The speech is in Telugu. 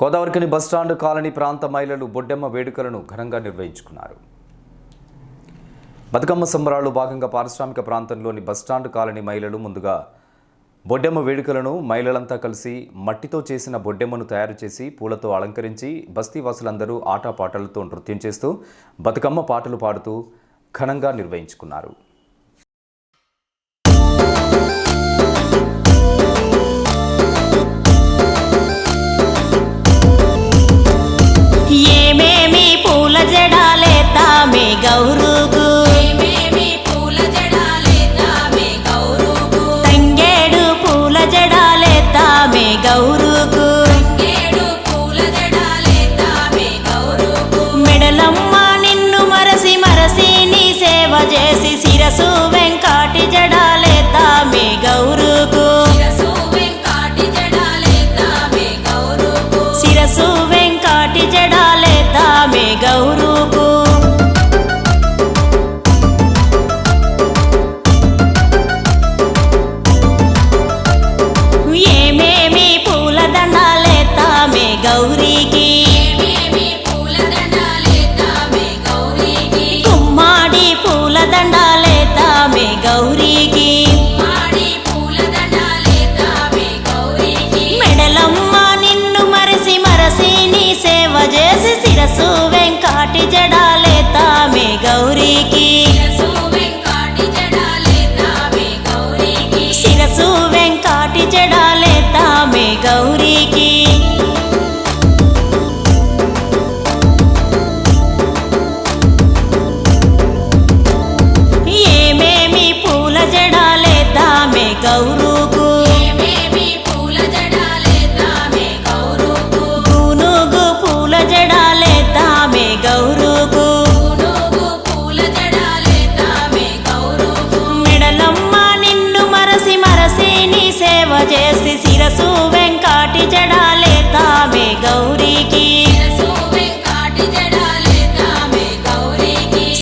గోదావరికని బస్టాండ్ కాలనీ ప్రాంత మహిళలు బొడ్డెమ్మ వేడుకలను ఘనంగా నిర్వహించుకున్నారు. బతుకమ్మ సంబరాలు భాగంగా పారిశ్రామిక ప్రాంతంలోని బస్టాండ్ కాలనీ మహిళలు ముందుగా బొడ్డెమ్మ వేడుకలను మహిళలంతా కలిసి మట్టితో చేసిన బొడ్డెమ్మను తయారు చేసి పూలతో అలంకరించి బస్తీవాసులందరూ ఆటపాటలతో నృత్యం చేస్తూ బతుకమ్మ పాటలు పాడుతూ ఘనంగా నిర్వహించుకున్నారు. గౌరుకు తంగేడు పూల జడాలే తామే గౌరుకు మెడలమ్మ నిన్ను మరసి మరసి నీ సేవ చేసి శిరసు యేసు వెంకాటి జడా calles y